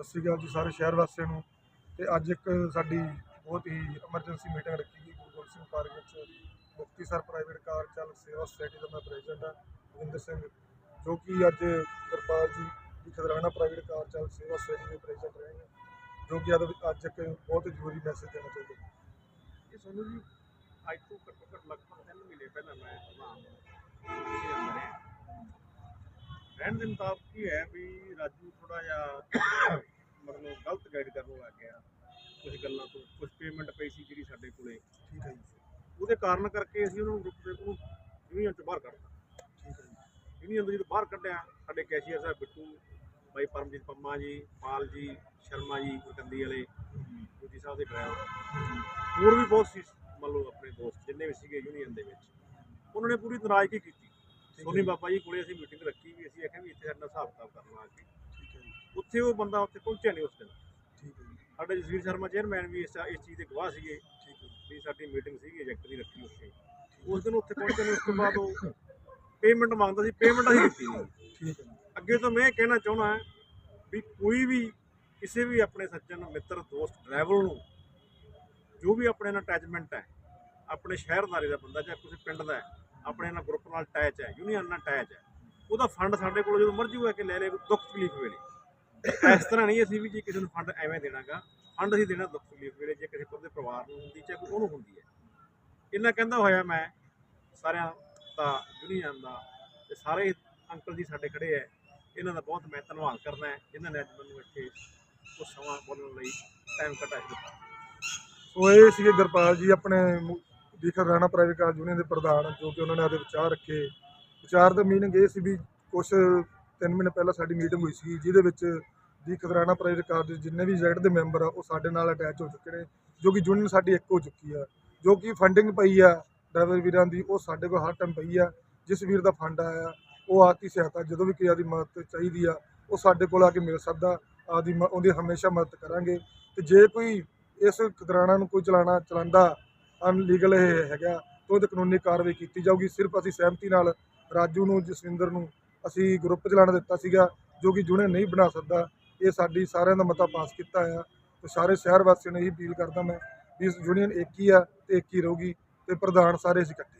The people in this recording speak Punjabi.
ਸਤਿ ਸ਼੍ਰੀ ਅਕਾਲ ਜੀ ਸਾਰੇ ਸ਼ਹਿਰ ਵਾਸੀਆਂ ਨੂੰ। ਤੇ ਅੱਜ ਇੱਕ ਸਾਡੀ ਬਹੁਤ ਹੀ ਐਮਰਜੈਂਸੀ ਮੀਟਿੰਗ ਰੱਖੀ ਗਈ, ਗੁਰੂ ਗੋਬਿੰਦ ਸਿੰਘ ਪਾਰਕ ਵਿੱਚ। ਮੁਕਤੀਸਰ ਪ੍ਰਾਈਵੇਟ ਕਾਰ ਚਾਲਕ ਸੇਵਾ ਸੁਸਾਇਟੀ ਦਾ ਮੈਂ ਪ੍ਰੈਜ਼ੀਡੈਂਟ ਹਾਂ, ਰਵਿੰਦਰ ਸਿੰਘ, ਜੋ ਕਿ ਅੱਜ ਕਿਰਪਾਲ ਜੀ ਦੀ ਖਦਰਾਣਾ ਪ੍ਰਾਈਵੇਟ ਕਾਰ ਚਾਲਕ ਸੇਵਾ ਸੁਸਾਇਟੀ ਦੇ ਪ੍ਰੈਜ਼ੀਡੈਂਟ ਰਹੇ ਨੇ, ਜੋ ਕਿ ਅੱਜ- ਅੱਜ ਇੱਕ ਬਹੁਤ ਜ਼ਰੂਰੀ ਮੈਸੇਜ ਦੇਣਾ ਚਾਹੁੰਦੇ ਇਹ ਸਾਨੂੰ ਜੀ, ਅੱਜ ਤੋਂ ਘੱਟੋ ਘੱਟ ਲਗਭਗ ਤਿੰਨ ਮਹੀਨੇ ਪਹਿਲਾਂ ਮੈਂ ਪ੍ਰਧਾਨ ਜੀ ਰਹਿਣ ਦੇ ਮੁਤਾਬਕ ਕੀ ਹੈ ਵੀ ਰਾਜੂ ਥੋੜਾ ਜਿਹਾ ਮਤਲਬ ਗਲਤ ਗਾਈਡ ਕਰਨ ਲੱਗ ਗਿਆ ਕੁਝ ਗੱਲਾਂ ਤੋਂ ਕੁਝ ਪੇਮੈਂਟ ਪਈ ਸੀ ਜਿਹੜੀ ਸਾਡੇ ਕੋਲੇ। ਠੀਕ ਹੈ ਜੀ। ਉਹਦੇ ਕਾਰਨ ਕਰਕੇ ਅਸੀਂ ਉਹਨੂੰ ਗਰੁੱਪ ਦੇ ਨੂੰ ਯੂਨੀਅਨ ਤੋਂ ਬਾਹਰ ਕੱਢਤਾ। ਠੀਕ ਹੈ ਜੀ। ਯੂਨੀਅਨ ਤੋਂ ਜਦੋਂ ਬਾਹਰ ਕੱਢਿਆ ਸਾਡੇ ਕੈਸ਼ੀਅਰ ਸਾਹਿਬ ਬਿੱਟੂ ਬਾਈ ਪਰਮਜੀਤ ਪੰਮਾ ਜੀ ਪਾਲ ਜੀ ਸ਼ਰਮਾ ਜੀ ਕੰਦੀ ਵਾਲੇ ਦੂਜੀ ਸਾਹਿਬ ਦੇ ਡਰਾਈਵਰ ਹੋਰ ਵੀ ਬਹੁਤ ਸੀ ਮੰਨ ਲਓ ਆਪਣੇ ਦੋਸਤ ਜਿੰਨੇ ਵੀ ਸੀਗੇ ਯੂਨੀਅਨ ਦੇ ਵਿੱਚ। ਉਹਨਾਂ ਨੇ ਪੂਰੀ ਨਾਰਾਜ਼ਗੀ ਕੀਤੀ। ਸੋਨੀ ਬਾਬਾ ਜੀ ਕੋਲੇ ਅਸੀਂ ਮੀਟਿੰਗ ਰੱਖੀ ਵੀ ਅਸੀਂ ਆਖਿਆ ਵੀ ਇੱਥੇ ਸਾਡਾ ਹਿਸਾਬ ਕਿਤਾਬ ਕਰਨਾ ਆ ਕੇ ਠੀਕ ਹੈ ਜੀ। ਉੱਥੇ ਉਹ ਬੰਦਾ ਉੱਥੇ ਪਹੁੰਚਿਆ ਨਹੀਂ ਉਸ ਦਿਨ। ਠੀਕ ਹੈ ਜੀ। ਸਾਡੇ ਜਸਵੀਰ ਸ਼ਰਮਾ ਚੇਅਰਮੈਨ ਵੀ ਇਸ ਇਸ ਚੀਜ਼ ਦੇ ਗਵਾਹ ਸੀਗੇ। ਠੀਕ ਹੈ ਜੀ। ਵੀ ਸਾਡੀ ਮੀਟਿੰਗ ਸੀਗੀ ਏਜੈਕਟ ਦੀ ਰੱਖੀ ਉੱਥੇ। ਉਸ ਦਿਨ ਉੱਥੇ ਪਹੁੰਚੇ ਨੇ ਉਸ ਤੋਂ ਬਾਅਦ ਉਹ ਪੇਮੈਂਟ ਮੰਗਦਾ ਸੀ ਪੇਮੈਂਟ ਅਸੀਂ ਦਿੱਤੀ ਨਹੀਂ। ਹੈ ਜੀ। ਅੱਗੇ ਤੋਂ ਮੈਂ ਕਹਿਣਾ ਚਾਹੁੰਦਾ ਵੀ ਕੋਈ ਵੀ ਕਿਸੇ ਵੀ ਆਪਣੇ ਸੱਜਣ ਮਿੱਤਰ ਦੋਸਤ ਡਰਾਈਵਰ ਨੂੰ ਜੋ ਵੀ ਆਪਣੇ ਨਾਲ ਅਟੈਚਮੈਂਟ ਹੈ ਆਪਣੇ ਸ਼ਹਿਰਦਾਰੀ ਦਾ ਬੰਦਾ ਚਾਹੇ ਕਿਸੇ ਪਿੰਡ ਦਾ ਹੈ ਆਪਣੇ ਨਾਲ ਗਰੁੱਪ ਨਾਲ ਅਟੈਚ ਹੈ ਯੂਨੀਅਨ ਨਾਲ ਅਟੈਚ ਹੈ। ਉਹਦਾ ਫੰਡ ਸਾਡੇ ਕੋਲ ਜਦੋਂ ਮਰਜ਼ੀ ਹੋਇਆ ਕਿ ਲੈ ਲੈ ਦੁੱਖ ਤਕਲੀਫ ਵੇਲੇ। ਇਸ ਤਰ੍ਹਾਂ ਨਹੀਂ ਅਸੀਂ ਵੀ ਜੇ ਕਿਸੇ ਨੂੰ ਫੰਡ ਐਵੇਂ ਦੇਣਾਗਾ ਫੰਡ ਅਸੀਂ ਦੇਣਾ ਦੁੱਖ ਤਕਲੀਫ ਵੇਲੇ, ਜੇ ਕਿਸੇ ਕੋਲ ਦੇ ਪਰਿਵਾਰ ਨੂੰ ਹੁੰਦੀ ਚਾਹੇ ਕੋਈ ਉਹਨੂੰ ਹੁੰਦੀ ਹੈ। ਇੰਨਾ ਕਹਿੰਦਾ ਹੋਇਆ ਮੈਂ, ਸਾਰਿਆਂ ਦਾ ਯੂਨੀਅਨ ਦਾ, ਤੇ ਸਾਰੇ ਅੰਕਲ ਜੀ ਸਾਡੇ ਖੜੇ ਹੈ। ਇਹਨਾਂ ਦਾ ਬਹੁਤ ਮੈਂ ਧੰਨਵਾਦ ਕਰਦਾ ਹੈ, ਜਿਨ੍ਹਾਂ ਨੇ ਅੱਜ ਮੈਨੂੰ ਇੱਥੇ ਕੁਝ ਸਮਾਂ ਬੋਲਣ ਲਈ ਟਾਈਮ ਕੱਢਿਆ ਦਿੱਤਾ ਸੋ ਇਹ ਸੀਗੇ ਗੁਰਪਾਲ ਜੀ, ਆਪਣੇ ਦੀਖਰ ਰਾਣਾ ਪ੍ਰਾਈਵੇਟ ਕਾਰ ਯੂਨੀਅਨ ਦੇ ਪ੍ਰਧਾਨ ਜੋ ਕਿ ਉਹਨਾਂ ਨੇ ਆਪਦੇ ਵਿਚਾਰ ਰੱਖੇ, ਵਿਚਾਰ ਦਾ ਮੀਨਿੰਗ ਇਹ ਸੀ ਵੀ ਕੁਝ ਤਿੰਨ ਮਹੀਨੇ ਪਹਿਲਾਂ ਸਾਡੀ ਮੀਟਿੰਗ ਹੋਈ ਸੀ ਜਿਹਦੇ ਵਿੱਚ ਦੀ ਖਦਰਾਣਾ ਪ੍ਰਾਈਵੇਟ ਕਾਰ ਦੇ ਜਿੰਨੇ ਵੀ ਜੈਡ ਦੇ ਮੈਂਬਰ ਆ, ਉਹ ਸਾਡੇ ਨਾਲ ਅਟੈਚ ਹੋ ਚੁੱਕੇ ਨੇ, ਜੋ ਕਿ ਯੂਨੀਅਨ ਸਾਡੀ ਇੱਕ ਹੋ ਚੁੱਕੀ ਆ। ਜੋ ਕਿ ਫੰਡਿੰਗ ਪਈ ਆ ਡਰਾਈਵਰ ਵੀਰਾਂ ਦੀ, ਉਹ ਸਾਡੇ ਕੋਲ ਹਰ ਟਾਈਮ ਪਈ ਆ, ਜਿਸ ਵੀਰ ਦਾ ਫੰਡ ਆਇਆ, ਉਹ ਆਰਥੀ ਸਹਾਇਤਾ ਜਦੋਂ ਵੀ ਕਿਸੇ ਦੀ ਮਦਦ ਚਾਹੀਦੀ ਆ, ਉਹ ਸਾਡੇ ਕੋਲ ਆ ਕੇ ਮਿਲ ਸਕਦਾ, ਆਦੀ ਮ- ਉਹਦੀ ਹਮੇਸ਼ਾ ਮਦਦ ਕਰਾਂਗੇ। ਤੇ ਜੇ ਕੋਈ ਇਸ ਖਦਰਾਣਾ ਨੂੰ ਕੋਈ ਚਲਾਣਾ, ਚਲਾਉਂਦਾ ਅਨਲੀਗਲ ਇਹ ਹੈਗਾ, ਤਾਂ ਉਹਦੇ ਕਾਨੂੰਨੀ ਕਾਰਵਾਈ ਕੀਤੀ ਜਾਊਗੀ। ਸਿਰਫ ਅਸੀਂ ਸਹਿਮਤੀ ਨਾਲ ਰਾਜੂ ਨੂੰ, ਜਸਵਿੰਦਰ ਨੂੰ ਅਸੀਂ ਗਰੁੱਪ ਚਲਾਉਣ ਦਿੱਤਾ ਸੀਗਾ, ਜੋ ਕਿ ਜੁਨੇ ਨਹੀਂ ਬਣਾ ਸਕਦਾ। ਇਹ ਸਾਡੀ ਸਾਰਿਆਂ ਦਾ ਮਤਾ ਪਾਸ ਕੀਤਾ ਆ ਤੇ ਸਾਰੇ ਸ਼ਹਿਰ ਵਾਸੀਆਂ ਨੂੰ ਇਹ ਅਪੀਲ ਕਰਦਾ ਮੈਂ ਵੀ ਇਸ ਯੂਨੀਅਨ ਇੱਕ ਹੀ ਆ ਤੇ ਇੱਕ ਹੀ ਰਹੂਗੀ ਤੇ ਪ੍ਰਧਾਨ ਸਾਰੇ ਅਸੀਂ ਇਕੱਠੇ।